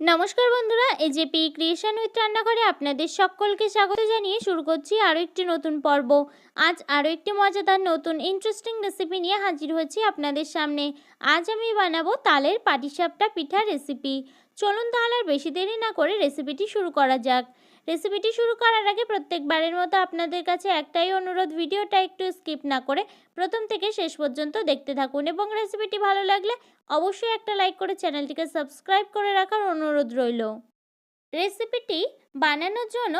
নমস্কার বন্ধুরা AJP creation with রান্নাঘরে আপনাদের সকলকে স্বাগত জানিয়ে শুরু করছি আরও একটি নতুন পর্ব। আজ আরও একটি মজাদার নতুন ইন্টারেস্টিং রেসিপি নিয়ে হাজির হয়েছি আপনাদের সামনে। আজ আমি বানাবো তালের পাটিসাপটা পিঠার রেসিপি চলুন তাহলে আর বেশি দেরি না করে রেসিপিটি শুরু করা যাক। রেসিপিটি শুরু করার আগে প্রত্যেকবারের মতো আপনাদের কাছে একটাই অনুরোধ, ভিডিওটা একটু স্কিপ না করে প্রথম থেকে শেষ পর্যন্ত দেখতে থাকুন এবং রেসিপিটি ভালো লাগলে অবশ্যই একটা লাইক করে চ্যানেলটিকে সাবস্ক্রাইব করে রাখার অনুরোধ রইল। রেসিপিটি বানানোর জন্য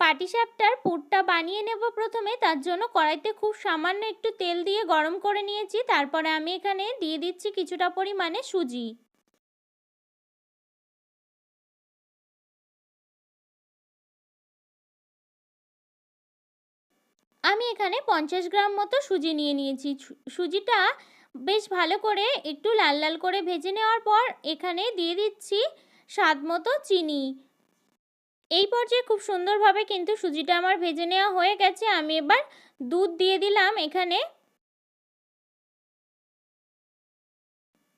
পাটিসাপটার পুরটা বানিয়ে নেব প্রথমে, তার জন্য কড়াইতে খুব সামান্য একটু তেল দিয়ে গরম করে নিয়েছি, তারপরে আমি এখানে দিয়ে দিচ্ছি কিছুটা পরিমাণে সুজি। আমি এখানে পঞ্চাশ গ্রাম মতো সুজি নিয়ে নিয়েছি। সুজিটা বেশ ভালো করে একটু লাল লাল করে ভেজে নেওয়ার পর এখানে দিয়ে দিচ্ছি স্বাদ মতো চিনি। এই পর্যায়ে খুব সুন্দরভাবে কিন্তু সুজিটা আমার ভেজে নেওয়া হয়ে গেছে। আমি এবার দুধ দিয়ে দিলাম এখানে।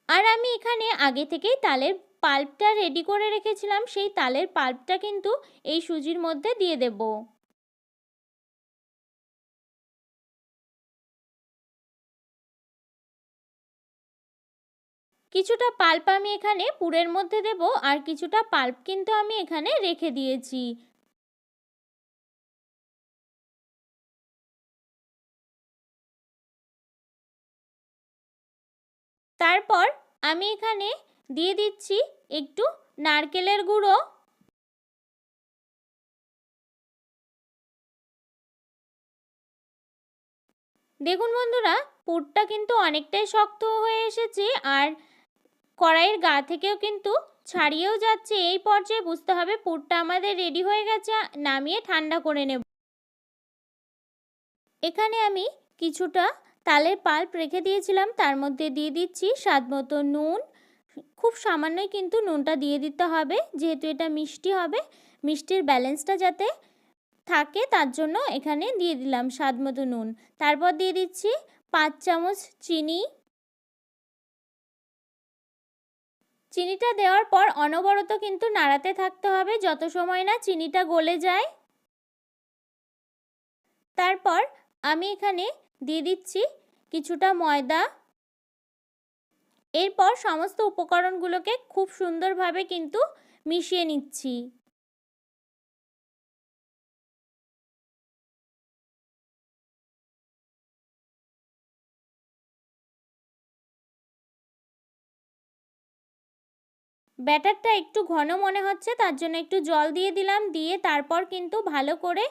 আর আমি এখানে আগে থেকেই তালের পাল্পটা রেডি করে রেখেছিলাম। সেই তালের পাল্পটা কিন্তু এই সুজির মধ্যে দিয়ে দেবো। কিছুটা পাল্প আমি এখানে পুরের মধ্যে দেব আর কিছুটা পাল্প কিন্তু আমি এখানে রেখে দিয়েছি। তারপর আমি এখানে দিয়ে দিচ্ছি একটু নারকেলের গুঁড়ো। দেখুন বন্ধুরা, পুরটা কিন্তু অনেকটাই শক্ত হয়ে এসেছে আর কড়াইয়ের গা থেকেও কিন্তু ছাড়িয়েও যাচ্ছে। এই পর্যায়ে বুঝতে হবে পুরটা আমাদের রেডি হয়ে গেছে, নামিয়ে ঠান্ডা করে নেব। এখানে আমি কিছুটা তালের পাল্প রেখে দিয়েছিলাম, তার মধ্যে দিয়ে দিচ্ছি স্বাদ মতো নুন। খুব সামান্যই কিন্তু নুনটা দিয়ে দিতে হবে, যেহেতু এটা মিষ্টি হবে। মিষ্টির ব্যালেন্সটা যাতে থাকে, তার জন্য এখানে দিয়ে দিলাম স্বাদ মতো নুন। তারপর দিয়ে দিচ্ছি পাঁচ চামচ চিনি চিনিটা দেওয়ার পর অনবরত কিন্তু নাড়াতে থাকতে হবে যত সময় না চিনিটা গলে যায়। তারপর আমি এখানে দিয়ে দিচ্ছি কিছুটা ময়দা। এরপর সমস্ত উপকরণগুলোকে খুব সুন্দরভাবে কিন্তু মিশিয়ে নিচ্ছি। ব্যাটারটা একটু ঘন মনে হচ্ছে, তার জন্য একটু জল দিয়ে দিলাম, দিয়ে তারপর কিন্তু ভালো করে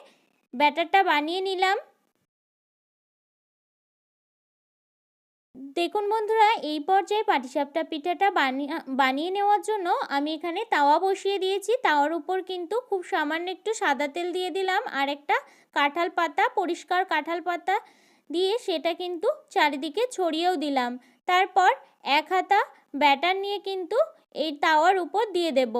ব্যাটারটা বানিয়ে নিলাম। দেখুন বন্ধুরা, এই পর্যায়ে পাটিসাপটা পিঠাটা বানিয়ে বানিয়ে নেওয়ার জন্য আমি এখানে তাওয়া বসিয়ে দিয়েছি। তাওয়ার উপর কিন্তু খুব সামান্য একটু সাদা তেল দিয়ে দিলাম, আর একটা কাঁঠাল পাতা, পরিষ্কার কাঁঠাল পাতা দিয়ে সেটা কিন্তু চারিদিকে ছড়িয়েও দিলাম। তারপর এক হাতা ব্যাটার নিয়ে কিন্তু এই তাওয়ার উপর দিয়ে দেব।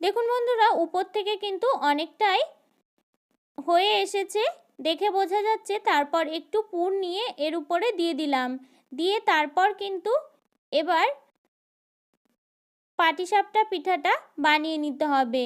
দেখুন বন্ধুরা, উপর থেকে কিন্তু অনেকটাই হয়ে এসেছে। দেখে বোঝা যাচ্ছে তারপর একটু পুর নিয়ে এর উপরে দিয়ে দিলাম। দিয়ে তারপর কিন্তু এবার পাটিসাপটা পিঠাটা বানিয়ে নিতে হবে।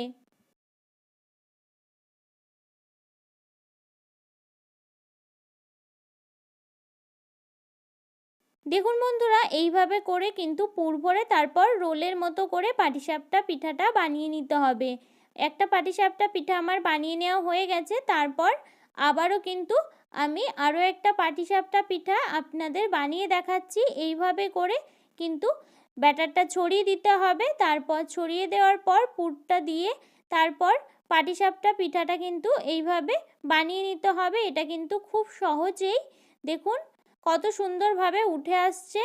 দেখুন বন্ধুরা, এইভাবে করে কিন্তু পুর ভরে তারপর রোলের মতো করে পাটিসাপটা পিঠাটা বানিয়ে নিতে হবে। একটা পাটিসাপটা পিঠা আমার বানিয়ে নেওয়া হয়ে গেছে, তারপর আবারও কিন্তু আমি আরও একটা পাটিসাপটা পিঠা আপনাদের বানিয়ে দেখাচ্ছি। এইভাবে করে কিন্তু ব্যাটারটা ছড়িয়ে দিতে হবে, তারপর ছড়িয়ে দেওয়ার পর পুরটা দিয়ে তারপর পাটিসাপটা পিঠাটা কিন্তু এইভাবে বানিয়ে নিতে হবে। এটা কিন্তু খুব সহজেই দেখুন কত সুন্দরভাবে উঠে আসছে।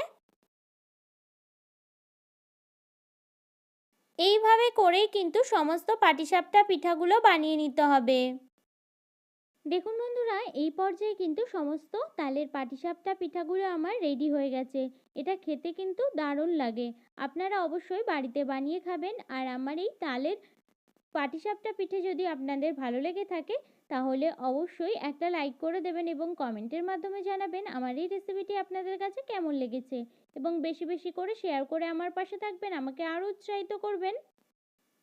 এইভাবে করেই কিন্তু সমস্ত পাটিসাপটা পিঠাগুলো বানিয়ে নিতে হবে। দেখুন বন্ধুরা, এই পর্যায়ে কিন্তু সমস্ত তালের পাটিসাপটা পিঠাগুলো আমার রেডি হয়ে গেছে। এটা খেতে কিন্তু দারুণ লাগে। আপনারা অবশ্যই বাড়িতে বানিয়ে খাবেন। আর আমার এই তালের পাটিসাপটা পিঠে যদি আপনাদের ভালো লেগে থাকে, তাহলে অবশ্যই একটা লাইক করে দেবেন এবং কমেন্টের মাধ্যমে জানাবেন আমার এই রেসিপিটি আপনাদের কাছে কেমন লেগেছে। এবং বেশি বেশি করে শেয়ার করে আমার পাশে থাকবেন, আমাকে আরও উৎসাহিত করবেন।